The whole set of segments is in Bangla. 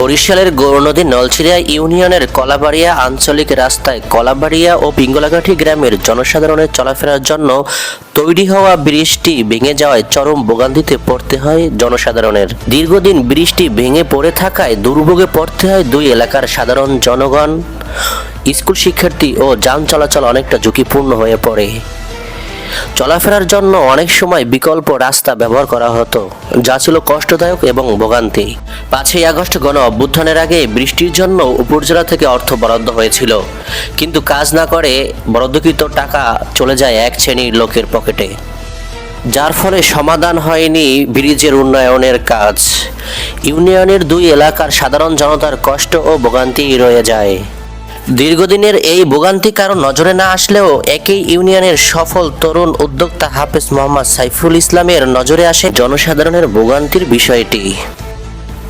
বরিশালের গৌরনদী নলছিরিয়া ইউনিয়নের কলাবাড়িয়া আঞ্চলিক রাস্তায় কলাবাড়িয়া ও পিঙ্গলাঘাটি গ্রামের জনসাধারণের চলাফেরার জন্য তৈরি হওয়া ব্রিজটি ভেঙে যাওয়ায় চরম ভোগান্তিতে পড়তে হয় জনসাধারণের। দীর্ঘদিন ব্রিজটি ভেঙে পড়ে থাকায় দুর্ভোগে পড়তে হয় দুই এলাকার সাধারণ জনগণ। স্কুল শিক্ষার্থী ও যান চলাচল অনেকটা ঝুঁকিপূর্ণ হয়ে পড়ে। চলাফেরার জন্য অনেক সময় বিকল্প রাস্তা ব্যবহার করা হতো, যা ছিল কষ্টদায়ক এবং ভোগান্তি। পাঁচই আগস্ট গণ অভ্যুত্থানের আগে বৃষ্টির জন্য উপজেলা থেকে অর্থ বরাদ্দ হয়েছিল। কিন্তু কাজ না করে বরাদ্দকৃত টাকা চলে যায় এক শ্রেণির লোকের পকেটে। যার ফলে সমাধান হয়নি ব্রিজের উন্নয়নের কাজ। ইউনিয়নের দুই এলাকার সাধারণ জনতার কষ্ট ও ভোগান্তি রয়ে যায়। দীর্ঘদিনের এই ভোগান্তি কারণ নজরে না আসলেও একই ইউনিয়নের সফল তরুণ উদ্যোক্তা হাফেজ মোহাম্মদ সাইফুল ইসলামের নজরে আসে জনসাধারণের ভোগান্তির বিষয়টি।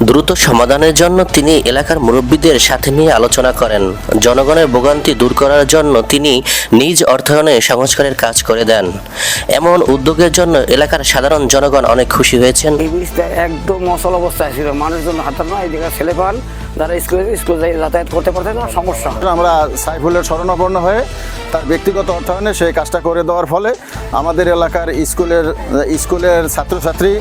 দ্রুত সমাধানের জন্য তিনি এলাকার মুরব্বীদের সাথে নিয়ে আলোচনা করেন। জনগণের ভোগান্তি দূর করার জন্য তিনি নিজ অর্থায়নে সংস্কারের কাজ করে দেন। এমন উদ্যোগের জন্য এলাকার সাধারণ জনগণ অনেক খুশি হয়েছেন। একদম অচল অবস্থায় ছিল। মানুষজন হাঁটার না এই ছেলে পান যারা স্কুলে স্কুল যাই যাতায়াত করতে পারতেন না সমস্যা। আমরা সাইফুলের শরণাপন্ন হয়ে তার ব্যক্তিগত অর্থায়নে সেই কাজটা করে দেওয়ার ফলে আমাদের এলাকার স্কুলের স্কুলের ছাত্রছাত্রী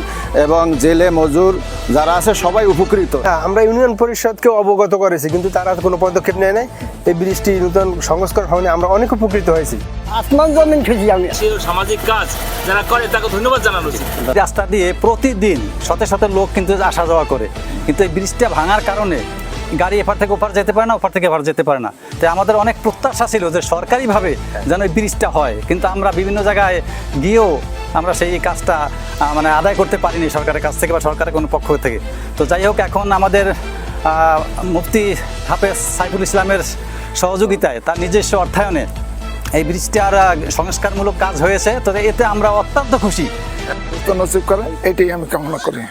এবং জেলে মজুর যারা আছে সবাই উপকৃত। হ্যাঁ, আমরা ইউনিয়ন পরিষদকে অবগত করেছি কিন্তু তারা কোনো পদক্ষেপ নেয় নাই। এই ব্রিজটি নতুন সংস্কার হওয়ায় আমরা অনেক উপকৃত হয়েছি। আসমান জমিন খুঁজি আমি। সামাজিক কাজ যারা করে তাকে ধন্যবাদ জানানো উচিত। রাস্তা দিয়ে প্রতিদিন শত শত লোক কিন্তু আসা যাওয়া করে। কিন্তু এই ব্রিজটা ভাঙার কারণে গাড়ি এপার থেকে ওপার যেতে পারে না, ওপার থেকে এপার যেতে পারে না। তাই আমাদের অনেক প্রত্যাশা ছিল যে সরকারিভাবে যেন এই ব্রিজটা হয়। কিন্তু আমরা বিভিন্ন জায়গায় গিয়েও আমরা সেই কাজটা মানে আদায় করতে পারিনি সরকারের কাছ থেকে বা সরকারের কোনো পক্ষ থেকে। তো যাই হোক, এখন আমাদের মুফতি হাফেজ সাইফুল ইসলামের সহযোগিতায়, তার নিজস্ব অর্থায়নে এই ব্রিজটার সংস্কারমূলক কাজ হয়েছে। তো এতে আমরা অত্যন্ত খুশি। নসিব করেন, এটাই আমি কামনা করি।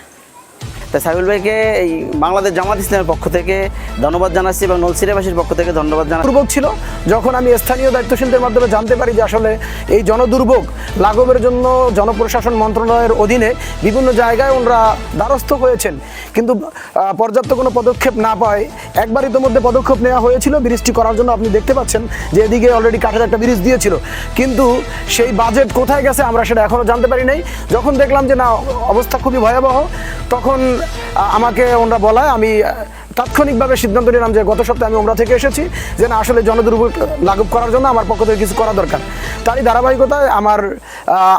তাই সাইবুল ভাইকে এই বাংলাদেশ জামাত ইসলামের পক্ষ থেকে ধন্যবাদ জানাচ্ছি এবং নলসিরাবাসীর পক্ষ থেকে ধন্যবাদ জানাচ্ছি। দুর্ভোগ ছিল যখন আমি স্থানীয় দায়িত্বশীলদের মাধ্যমে জানতে পারি যে আসলে এই জনদুর্ভোগ লাঘবের জন্য জনপ্রশাসন মন্ত্রণালয়ের অধীনে বিভিন্ন জায়গায় ওনারা দ্বারস্থ হয়েছেন। কিন্তু পর্যাপ্ত কোনো পদক্ষেপ না পায়, একবার ইতিমধ্যে পদক্ষেপ নেওয়া হয়েছিল ব্রিজটি করার জন্য আপনি দেখতে পাচ্ছেন যে এদিকে অলরেডি কাঠের একটা ব্রিজ দিয়েছিল। কিন্তু সেই বাজেট কোথায় গেছে আমরা সেটা এখনও জানতে পারি নাই। যখন দেখলাম যে না, অবস্থা খুবই ভয়াবহ, তখন আমাকে ওনারা বলায় আমি তাৎক্ষণিকভাবে সিদ্ধান্ত নিলাম যে গত সপ্তাহে আমি ওমরা থেকে এসেছি যে না, আসলে জনদুর্ভোগ লাঘব করার জন্য আমার পক্ষ থেকে কিছু করা দরকার। তারই ধারাবাহিকতায় আমার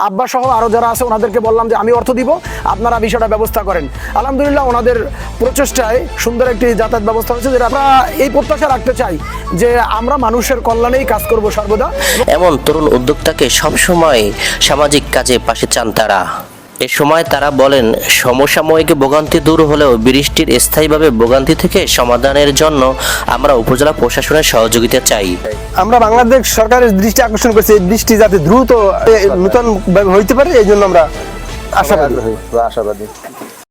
আব্বা সহ আরও যারা আছে ওনাদেরকে বললাম যে আমি অর্থ দিব, আপনারা বিষয়টা ব্যবস্থা করেন। আলহামদুলিল্লাহ ওনাদের প্রচেষ্টায় সুন্দর একটি যাতায়াত ব্যবস্থা হয়েছে যেটা আমরা এই প্রত্যাশা রাখতে চাই যে আমরা মানুষের কল্যাণেই কাজ করব সর্বদা। এমন তরুণ উদ্যোক্তাকে সবসময় সামাজিক কাজে পাশে চান তারা। এ সময় তারা বলেন সমসাময়িক ভোগান্তি দূর হলেও বৃষ্টির স্থায়ীভাবে ভোগান্তি থেকে সমাধানের জন্য আমরা উপজেলা প্রশাসনের সহযোগিতা চাই। আমরা বাংলাদেশ সরকারের দৃষ্টি আকর্ষণ করছি এই বৃষ্টি যাতে দ্রুত নূতন হইতে পারে এই জন্য আমরা আশাবাদী। আশাবাদী।